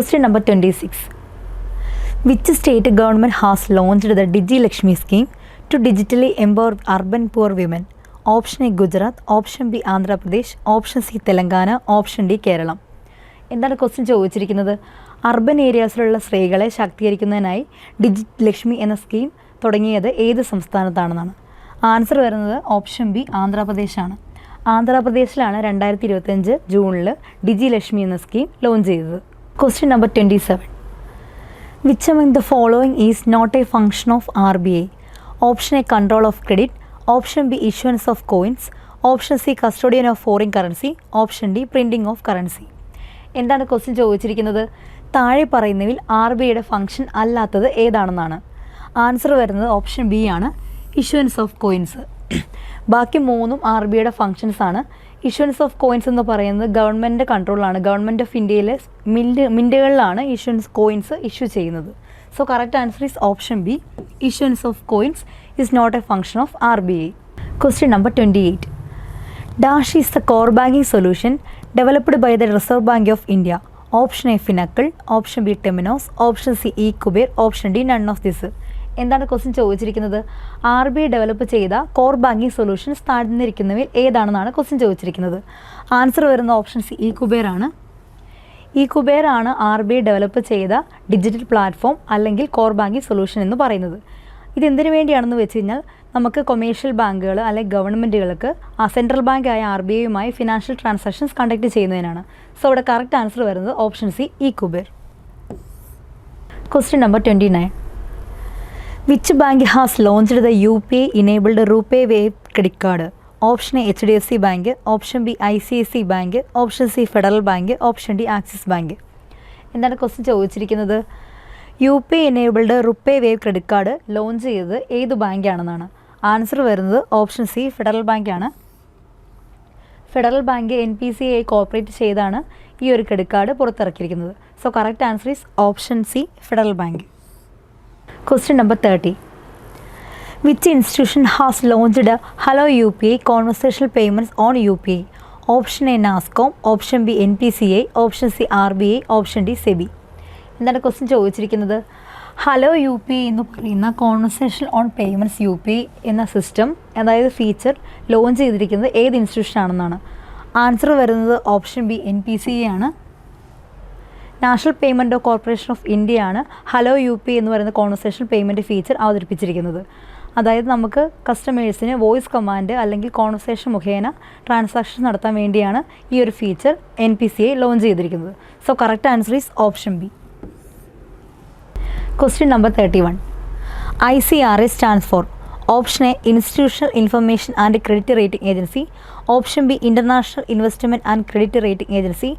Question number 26. Which state government has launched the Digi Lakshmi scheme to digitally empower urban poor? Option A Gujarat, Option B Andhra Pradesh, Option C Telangana, Option D Keralam എന്താണ് question ചോദിച്ചിരിക്കുന്നത് urban ഏരിയാസിലുള്ള സ്ത്രീകളെ ശാക്തീകരിക്കുന്നതിനായി ഡിജി ലക്ഷ്മി എന്ന scheme തുടങ്ങിയത് ഏത് സംസ്ഥാനത്താണെന്നാണ് answer വരുന്നത് option B ആന്ധ്രാപ്രദേശാണ് ആന്ധ്രാപ്രദേശിലാണ് രണ്ടായിരത്തി ഇരുപത്തഞ്ച് ജൂണിൽ ഡിജി ലക്ഷ്മി എന്ന സ്കീം ലോഞ്ച് ചെയ്തത് number twenty seven which among the following is not a function of RBI? Option A control of credit option B coins, of coins option C custodian of foreign currency option D printing of currency എന്താണ് question ചോദിച്ചിരിക്കുന്നത്? താഴെ പറയുന്നതിൽ R B ഐയുടെ function അല്ലാത്തത് ഏതാണെന്നാണ്. Answer വരുന്നത് option B ആണ്. Issuance of coins ബാക്കി മൂന്നും ആർ ബി ഐയുടെ ഫങ്ഷൻസ് ആണ്. ഇഷ്യൂൻസ് ഓഫ് കോയിൻസ് എന്ന് പറയുന്നത് ഗവൺമെന്റ് കൺട്രോളാണ് ഗവൺമെന്റ് ഓഫ് ഇന്ത്യയിലെ മിന്റ് മിന്റുകളിലാണ് ഇഷ്യൂൻസ് കോയിൻസ് ഇഷ്യൂ ചെയ്യുന്നത്. So correct answer is option B issuance of coins is not a function of R B I question number twenty eight dash is the core banking solution developed by the reserve bank of India option A Finacle option B Temenos option C E Kuber option D none of this എന്താണ് question ചോദിച്ചിരിക്കുന്നത്? R B develop ചെയ്ത core banking solutions താഴ്ന്നിരിക്കുന്നവയിൽ ഏതാണെന്നാണ് question ചോദിച്ചിരിക്കുന്നത്? Answer വരുന്ന option C ആണ്. E Kuber ആണ് R B develop ചെയ്ത ഡിജിറ്റൽ പ്ലാറ്റ്ഫോം അല്ലെങ്കിൽ കോർ ബാങ്കിങ് സൊല്യൂഷൻ എന്ന് പറയുന്നത്. ഇത് എന്തിനു വേണ്ടിയാണെന്ന് വെച്ച് കഴിഞ്ഞാൽ നമുക്ക് കൊമേഴ്ഷ്യൽ ബാങ്കുകൾ അല്ലെങ്കിൽ ഗവൺമെന്റുകൾക്ക് ആ സെൻട്രൽ ബാങ്ക് ആയ ആർ ബി ഐയുമായി ഫിനാൻഷ്യൽ ട്രാൻസാക്ഷൻസ് കണ്ടക്ട് ചെയ്യുന്നതിനാണ്. സോ അവിടെ കറക്റ്റ് ആൻസർ വരുന്നത് option C E Kuber question number twenty nine which bank has launched the U P enabled RuPay wave credit card. Option A H D F C bank option B I C I C bank option C Federal bank option D Axis bank. എന്താണ് question ചോദിച്ചിരിക്കുന്നത്? U P enabled RuPay wave credit card launch ചെയ്തത് ഏത് ബാങ്കാണെന്നാണ്? Answer വരുന്നത് option C Federal ബാങ്കാണ്. Federal bank N P C I cooperate ചെയ്താണ് ഈ ഒരു credit card പുറത്തിറക്കിയിരിക്കുന്നത്. So correct answer is option C Federal bank. U P I conversational payments on U P I option A NASSCOM option B N P C I option C R B I option D SEBI എന്താണ് question ചോദിച്ചിരിക്കുന്നത്? Hello U P എന്ന് പറയുന്ന conversation on payments U P എന്ന system അതായത് feature launch ചെയ്തിരിക്കുന്നത് ഏത് ഇൻസ്റ്റിറ്റ്യൂഷനാണെന്നാണ് answer വരുന്നത് option B N P C ആണ്. നാഷണൽ പേയ്മെന്റ് കോർപ്പറേഷൻ ഓഫ് ഇന്ത്യയാണ് ഹലോ യു പി എന്ന് പറയുന്ന കോൺവെർസേഷൻ പേയ്മെന്റ് ഫീച്ചർ അവതരിപ്പിച്ചിരിക്കുന്നത്. അതായത് നമുക്ക് കസ്റ്റമേഴ്സിന് വോയിസ് കമാൻഡ് അല്ലെങ്കിൽ കോൺവെർസേഷൻ മുഖേന ട്രാൻസാക്ഷൻ നടത്താൻ വേണ്ടിയാണ് ഈ ഒരു feature N P C I launch ചെയ്തിരിക്കുന്നത്. So correct answer is option B question number thirty one I C R A stands for option A institutional information and credit rating agency option B international investment and credit rating agency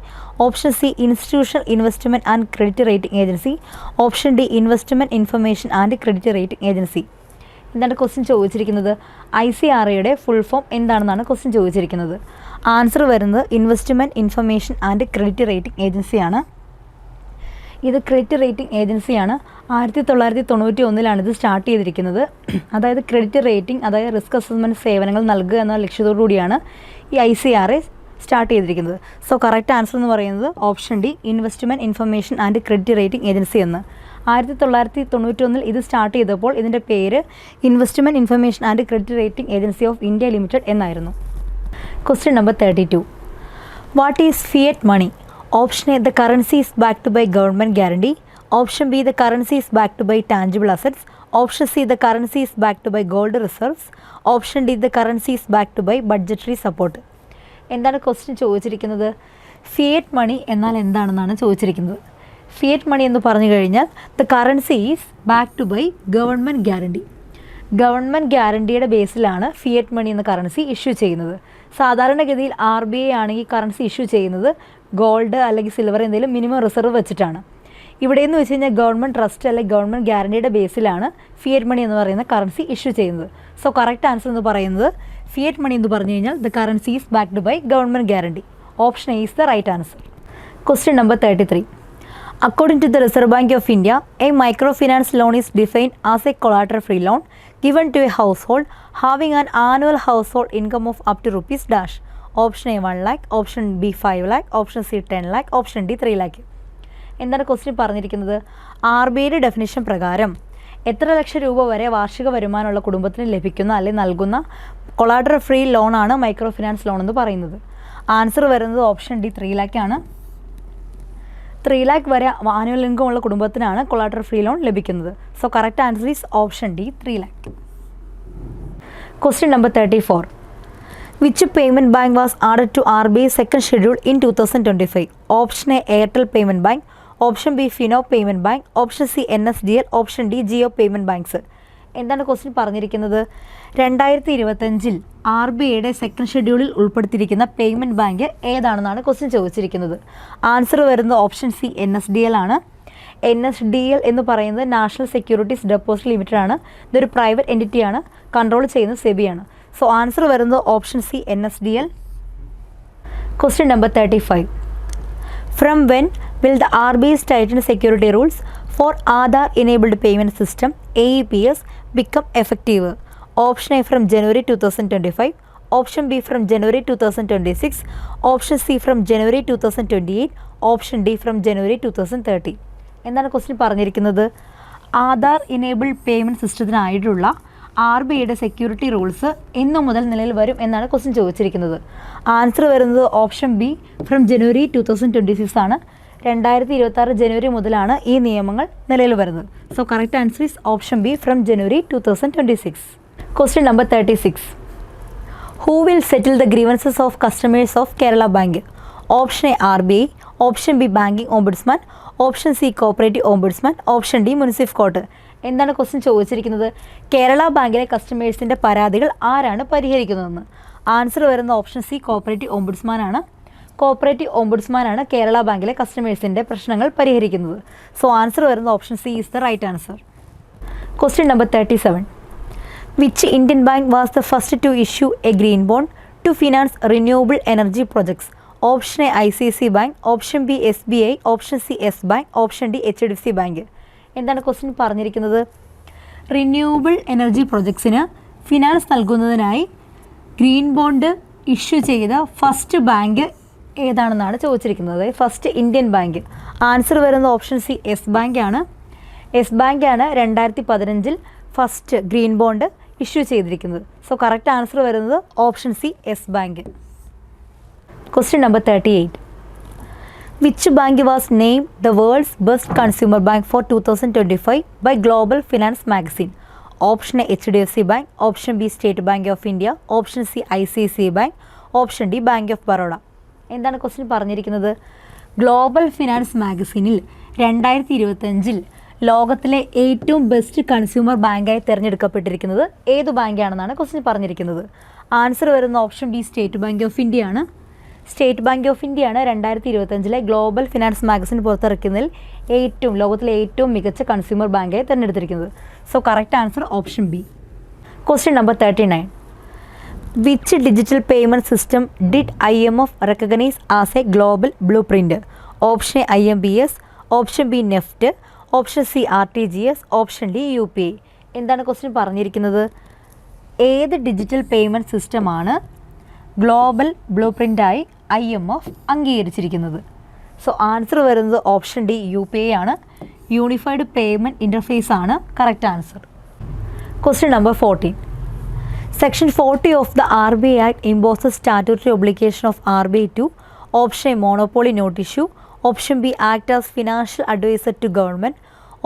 option C institutional investment and credit rating agency option D investment information and credit rating agency. എന്താണ് question ചോദിച്ചിരിക്കുന്നത്? I C R എയുടെ full form എന്താണെന്നാണ് question ചോദിച്ചിരിക്കുന്നത്? Answer വരുന്നത് investment information and credit rating ഏജൻസിയാണ്. ഇത് credit rating ഏജൻസിയാണ് ആയിരത്തി തൊള്ളായിരത്തി തൊണ്ണൂറ്റി ഒന്നിലാണ് ഇത് സ്റ്റാർട്ട് ചെയ്തിരിക്കുന്നത്. അതായത് ക്രെഡിറ്റ് റേറ്റിംഗ് അതായത് റിസ്ക് അസസ്മെന്റ് സേവനങ്ങൾ നൽകുക എന്ന ലക്ഷ്യത്തോടു കൂടിയാണ് ഈ I C R A start ചെയ്തിരിക്കുന്നത്. സോ കറക്റ്റ് ആൻസർ എന്ന് പറയുന്നത് option D investment information and credit rating agency എന്ന്. ആയിരത്തി തൊള്ളായിരത്തി തൊണ്ണൂറ്റി ഒന്നിൽ ഇത് സ്റ്റാർട്ട് ചെയ്തപ്പോൾ ഇതിന്റെ പേര് investment information and credit rating agency of India limited എന്നായിരുന്നു. Question number thirty two what is fiat money option A the currency is backed by government guarantee option B the currency is backed by tangible assets option C the currency is backed by gold reserves option D the currency is backed by budgetary support എന്താണ് question ചോദിച്ചിരിക്കുന്നത്? Fiat money എന്നാൽ എന്താണെന്നാണ് ചോദിച്ചിരിക്കുന്നത്. Fiat money എന്ന് പറഞ്ഞു കഴിഞ്ഞാൽ the currency is backed by government guarantee government ഗ്യാരണ്ടിയുടെ ബേസിലാണ് fiat money എന്ന കറൻസി ഇഷ്യൂ ചെയ്യുന്നത്. സാധാരണഗതിയിൽ ആർ ബി ഐ ആണെങ്കിൽ കറൻസി ഇഷ്യൂ ചെയ്യുന്നത്. ഗോൾഡ് അല്ലെങ്കിൽ സിൽവർ എന്തെങ്കിലും മിനിമം റിസർവ് വെച്ചിട്ടാണ്. ഇവിടെ എന്ന് വെച്ച് കഴിഞ്ഞാൽ ഗവൺമെന്റ് ട്രസ്റ്റ് അല്ലെങ്കിൽ ഗവൺമെന്റ് ഗ്യാരണ്ടിയുടെ ബേസിലാണ് ഫിയറ്റ് മണി എന്ന് പറയുന്ന കറൻസി ഇഷ്യൂ ചെയ്യുന്നത്. സോ കറക്റ്റ് ആൻസർ എന്ന് പറയുന്നത് ഫിയറ്റ് മണി എന്ന് പറഞ്ഞു കഴിഞ്ഞാൽ the currency is backed by government guarantee option A is the right answer question number thirty three According to the Reserve Bank of India, a microfinance loan is defined as a collateral free loan given to a household having an annual household income of up to rupees dash. Option A 1 lakh, option B 5 lakh, option C 10 lakh, option D 3 lakh. എന്താണ് question പറഞ്ഞിരിക്കുന്നത് R B ഐയുടെ definition പ്രകാരം എത്ര ലക്ഷം രൂപ വരെ വാർഷിക വരുമാനമുള്ള കുടുംബത്തിന് ലഭിക്കുന്ന അല്ലെങ്കിൽ നൽകുന്ന കൊളാഡർ ഫ്രീ ലോണാണ് മൈക്രോ ഫിനാൻസ് ലോൺ എന്ന് പറയുന്നത് ആൻസർ വരുന്നത് ഓപ്ഷൻ ഡി ത്രീ ലാക്കാണ് ത്രീ ലാക്ക് വരെ ആനുവൽ ഇൻകം ഉള്ള കുടുംബത്തിനാണ് കൊളാട്ടർ ഫ്രീ ലോൺ ലഭിക്കുന്നത്. So correct answer is option D three lakh question number thirty four which payment bank was added to R B second schedule in two thousand twenty five option A Airtel payment bank option B Fino payment bank option C N S D L option D Jio payment banks എന്താണ് question പറഞ്ഞിരിക്കുന്നത്? രണ്ടായിരത്തി ഇരുപത്തഞ്ചിൽ R B ഐയുടെ second ഷെഡ്യൂളിൽ ഉൾപ്പെടുത്തിയിരിക്കുന്ന payment bank ഏതാണെന്നാണ് question ചോദിച്ചിരിക്കുന്നത്. Answer വരുന്നത് option C N S D L ആണ്. എൻ എസ് ഡി എൽ എന്ന് പറയുന്നത് നാഷണൽ സെക്യൂരിറ്റീസ് ഡെപ്പോസിറ്റ് ലിമിറ്റഡ് ആണ്. ഇതൊരു പ്രൈവറ്റ് എന്റിറ്റിയാണ് കൺട്രോൾ ചെയ്യുന്നത് സെബിയാണ് സോ ആൻസർ വരുന്നത് option C N S D L question number thirty five from when will the R B S tighten security rules for Aadhaar enabled payment system A E P S become effective option A from January two thousand twenty five option C from January two thousand twenty eight option D from January two thousand thirty എന്താണ് question പറഞ്ഞിരിക്കുന്നത്? Aadhaar enable payment സിസ്റ്റത്തിനായിട്ടുള്ള R B ഐയുടെ security rules എന്നു മുതൽ നിലയിൽ വരും എന്നാണ് question ചോദിച്ചിരിക്കുന്നത്. ആൻസർ വരുന്നത് option B from January two thousand twenty six ആണ്. രണ്ടായിരത്തി ഇരുപത്തി ആറ് ജനുവരി മുതലാണ് ഈ നിയമങ്ങൾ നിലയിൽ വരുന്നത്. So correct answer is option B from January two thousand twenty six question number thirty six who will settle the grievances of customers of Kerala bank option A R B I option B banking ombudsman option C cooperative ombudsman option D munsif court എന്താണ് question ചോദിച്ചിരിക്കുന്നത്? കേരള ബാങ്കിലെ കസ്റ്റമേഴ്സിന്റെ പരാതികൾ ആരാണ് പരിഹരിക്കുന്നതെന്ന്? Answer വരുന്ന option C cooperative ombudsman cooperative ഓംബുഡ്സ്മാനാണ് Kerala ബാങ്കിലെ കസ്റ്റമേഴ്സിന്റെ പ്രശ്നങ്ങൾ പരിഹരിക്കുന്നത്. സോ ആൻസർ വരുന്ന option C is the right answer question number thirty seven which Indian bank was the first to issue a green bond to finance renewable energy projects option A I C C bank option B S B I option C yes bank option D H D C bank എന്താണ് question പറഞ്ഞിരിക്കുന്നത്? Renewable energy പ്രൊജക്ട്സിന് finance നൽകുന്നതിനായി green bond issue ചെയ്ത first bank ഏതാണെന്നാണ് ചോദിച്ചിരിക്കുന്നത്. First Indian bank answer വരുന്ന option C S bank ആണ്. Yes bank ആണ് രണ്ടായിരത്തി പതിനഞ്ചിൽ ഫസ്റ്റ് ഗ്രീൻ ബോണ്ട് ഇഷ്യൂ ചെയ്തിരിക്കുന്നത്. സോ കറക്റ്റ് ആൻസർ വരുന്നത് option C yes bank question number thirty eight which bank was name the world's best consumer bank for two thousand twenty five by global finance magazine option A H D F C bank option B State Bank of India option C I C C bank option D Bank of Baroda എന്താണ് question പറഞ്ഞിരിക്കുന്നത്? Global finance മാഗസിനിൽ രണ്ടായിരത്തി ഇരുപത്തഞ്ചിൽ ലോകത്തിലെ ഏറ്റവും best consumer ബാങ്കായി തിരഞ്ഞെടുക്കപ്പെട്ടിരിക്കുന്നത് ഏത് ബാങ്കാണെന്നാണ് ക്വസ്റ്റ്യൻ പറഞ്ഞിരിക്കുന്നത്. ആൻസർ വരുന്ന option B State Bank of India ആണ്. സ്റ്റേറ്റ് ബാങ്ക് ഓഫ് ഇന്ത്യയാണ് രണ്ടായിരത്തി ഇരുപത്തഞ്ചിലെ ഗ്ലോബൽ ഫിനാൻസ് മാഗസിൻ പുറത്തിറക്കുന്നതിൽ ഏറ്റവും ലോകത്തിലെ ഏറ്റവും മികച്ച കൺസ്യൂമർ ബാങ്കായി തിരഞ്ഞെടുത്തിരിക്കുന്നത്. So correct answer option B question number thirty nine which digital payment system did I M F recognise as a global blueprint option A I M B S option B NEFT option C R T G S option D U P I എന്താണ് question പറഞ്ഞിരിക്കുന്നത്? ഏത് digital payment സിസ്റ്റമാണ് global ബ്ലൂ പ്രിന്റായി I M F അംഗീകരിച്ചിരിക്കുന്നത്? So answer വരുന്നത് option D U P I ആണ്. Unified payment interface ആണ് correct answer question number fourteen section forty of the R B act imposes statutory obligation of R B to option A monopoly note issue option B act as financial adviser to government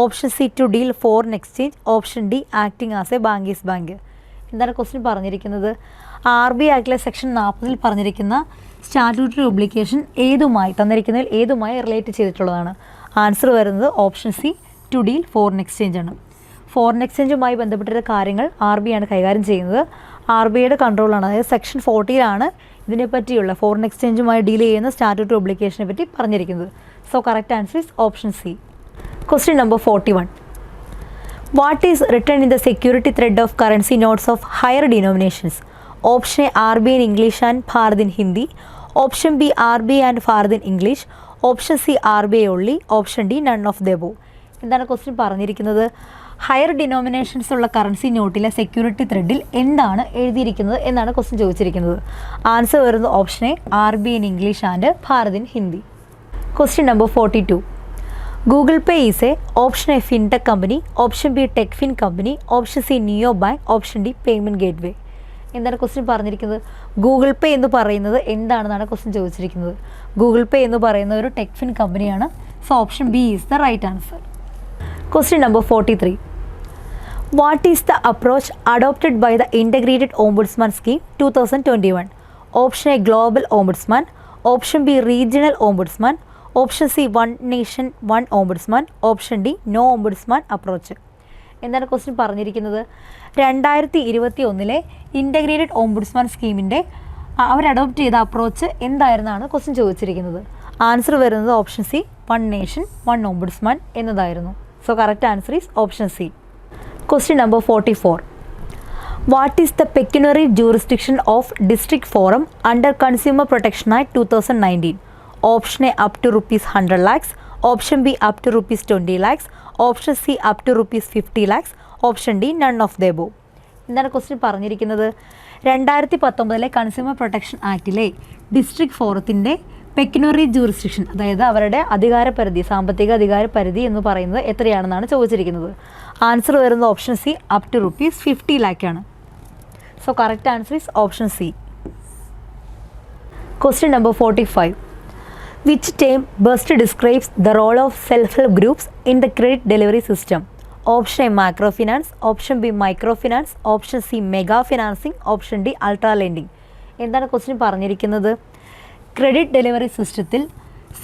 option C to deal foreign exchange option D acting as a banker's bank എന്താണ് question പറഞ്ഞിരിക്കുന്നത്? R B ആക്ടിലെ section നാൽപ്പതിൽ പറഞ്ഞിരിക്കുന്ന statutory obligation ഏതുമായി തന്നിരിക്കുന്നതിൽ ഏതുമായി relate ചെയ്തിട്ടുള്ളതാണ്? Answer വരുന്നത് option C to deal foreign exchange ആണ്. ഫോറിൻ എക്സ്ചേഞ്ചുമായി ബന്ധപ്പെട്ട കാര്യങ്ങൾ ആർ ബി ആണ് കൈകാര്യം ചെയ്യുന്നത്. ആർ ബി ഐയുടെ കൺട്രോളാണ് അതായത് സെക്ഷൻ ഫോർട്ടിയിലാണ് ഇതിനെപ്പറ്റിയുള്ള ഫോറിൻ എക്സ്ചേഞ്ചുമായി ഡീൽ ചെയ്യുന്ന സ്റ്റാറ്റ്യൂട്ടറി ഒബ്ലിക്കേഷനെ പറ്റി പറഞ്ഞിരിക്കുന്നത്. So correct answer is option C question number forty one what is written in the security thread of currency notes of higher denominations option A R B in English and Bharat in Hindi option B R B and Bharat in English option C R B I only option D none of the above എന്താണ് question പറഞ്ഞിരിക്കുന്നത്? Higher denominations ഉള്ള currency നോട്ടിലെ security ത്രെഡിൽ എന്താണ് എഴുതിയിരിക്കുന്നത് എന്നാണ് question ചോദിച്ചിരിക്കുന്നത്. Answer വരുന്നത് option A R B in English and Bharat in Hindi question number forty two Google pay is a option A fintech company option B tech fin company option C neo bank option D payment gateway എന്താണ് question പറഞ്ഞിരിക്കുന്നത്? Google പേ എന്ന് പറയുന്നത് എന്താണെന്നാണ് question ചോദിച്ചിരിക്കുന്നത്. Google പേ എന്ന് പറയുന്ന ഒരു techfin കമ്പനിയാണ് so option B is the right answer what is the approach adopted by the integrated ombudsman scheme two thousand twenty one option A global ombudsman option B regional ombudsman option C one nation one ombudsman option D no ombudsman approach എന്താണ് question പറഞ്ഞിരിക്കുന്നത്? രണ്ടായിരത്തി ഇരുപത്തി ഒന്നിലെ integrated ombudsman സ്കീമിന്റെ അവർ adopt ചെയ്ത approach എന്തായിരുന്നാണ് question ചോദിച്ചിരിക്കുന്നത്? ആൻസർ വരുന്നത് option C one nation one ombudsman എന്നതായിരുന്നു. So correct answer is option C question number forty four what is the pecuniary jurisdiction of district forum under consumer protection act two thousand nineteen option A up to rupees hundred lakhs option B up to rupees twenty lakhs option C up to rupees fifty lakhs option D none of the above എന്താണ് question പറഞ്ഞിരിക്കുന്നത്? രണ്ടായിരത്തി പത്തൊമ്പതിലെ consumer protection ആക്റ്റിലെ district ഫോറത്തിന്റെ പെക്യുനറി jurisdiction അതായത് അവരുടെ അധികാര പരിധി സാമ്പത്തിക അധികാര പരിധി എന്ന് പറയുന്നത് എത്രയാണെന്നാണ് ചോദിച്ചിരിക്കുന്നത്. ആൻസർ വരുന്ന option C up to rupees fifty ലാക്കാണ് so correct answer is option C question number forty five which time best describes the role of self help groups in the credit delivery system option A macro finance option B micro finance option C mega financing option D ultra lending എന്താണ് question പറഞ്ഞിരിക്കുന്നത്? Credit delivery സിസ്റ്റത്തിൽ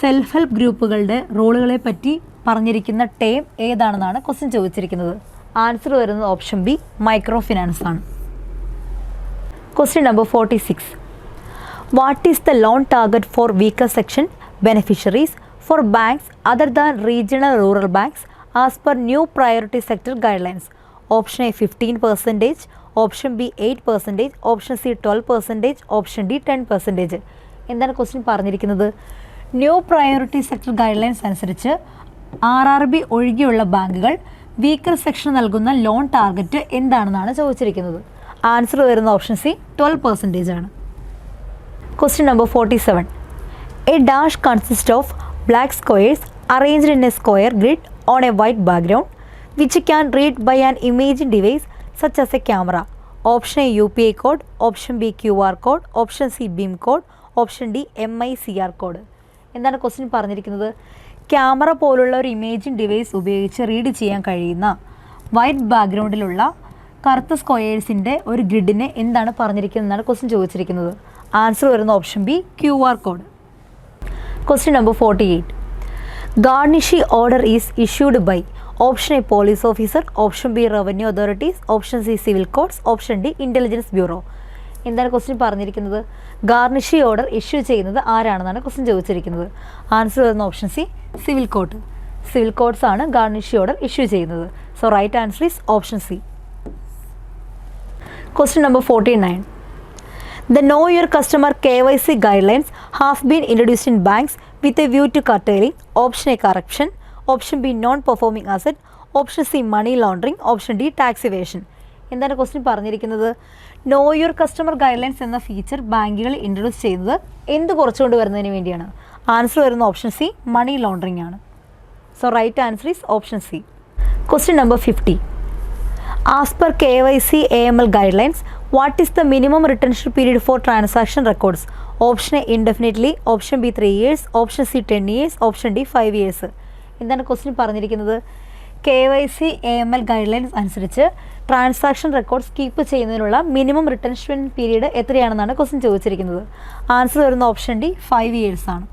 self help ഗ്രൂപ്പുകളുടെ റോളുകളെ പറ്റി പറഞ്ഞിരിക്കുന്ന term ഏതാണെന്നാണ് question ചോദിച്ചിരിക്കുന്നത്? Answer വരുന്നത് ഓപ്ഷൻ ബി മൈക്രോ ഫിനാൻസ് ആണ്. Question number forty six. What is the loan target for weaker section beneficiaries for banks other than regional rural banks as per new priority sector guidelines option A fifteen percentage option B eight percentage option C twelve percentage option D ten percentage. എന്താണ് question പറഞ്ഞിരിക്കുന്നത്? New priority sector guidelines അനുസരിച്ച് R R B ഒഴികെയുള്ള ബാങ്കുകൾ weaker section നൽകുന്ന loan target എന്താണെന്നാണ് ചോദിച്ചിരിക്കുന്നത്. Answer വരുന്ന option C twelve percentage ആണ്. Question number forty seven a dash consist of black squares arranged in a square grid on a white background which can read by an image device such as a camera option A U P I code option B Q R code option C beam code option D M I C R code എന്താണ് question പറഞ്ഞിരിക്കുന്നത്? Camera പോലുള്ള ഒരു imaging device ഉപയോഗിച്ച് read ചെയ്യാൻ കഴിയുന്ന white ബാക്ക്ഗ്രൗണ്ടിലുള്ള കറുത്ത സ്ക്വയേഴ്സിന്റെ ഒരു ഗ്രിഡിനെ എന്താണ് പറഞ്ഞിരിക്കുന്നതെന്നാണ് ക്വസ്റ്റ്യൻ ചോദിച്ചിരിക്കുന്നത്. ആൻസർ വരുന്ന option B Q R code question number forty eight garnishee order is issued by option A police officer option B revenue authorities option C civil courts option D Intelligence Bureau എന്താണ് question പറഞ്ഞിരിക്കുന്നത് garnishee order issue ചെയ്യുന്നത് ആരാണെന്നാണ് question ചോദിച്ചിരിക്കുന്നത് answer വരുന്ന option C civil courts civil courts ആണ് garnishee order issue ചെയ്യുന്നത് so right answer is option C question number forty nine The Know Your Customer KYC guidelines have been introduced in banks with a view to curtailing option A corruption, option B non-performing asset, option C money laundering, option D tax evasion. എന്താണ് question പറഞ്ഞിരിക്കുന്നത്? Know your customer guidelines എന്ന feature ബാങ്കുകൾ introduce ചെയ്തത് എന്ത് കുറച്ചുകൊണ്ട് വരുന്നതിന് വേണ്ടിയാണ്? Answer വരുന്ന ഓപ്ഷൻ സി മണി ലോണ്ടറിംഗ് ആണ്. So right answer is option C question number fifty as per K Y C A M L guidelines what is the minimum retention period for transaction records option A indefinitely option B three years option C ten years option D five years എന്താണ് question പറഞ്ഞിരിക്കുന്നത്? K Y C A M L guidelines അനുസരിച്ച് transaction records keep ചെയ്യുന്നതിനുള്ള minimum retention period എത്രയാണെന്നാണ് question ചോദിച്ചിരിക്കുന്നത്. Answer വരുന്ന option D five years ആണ്.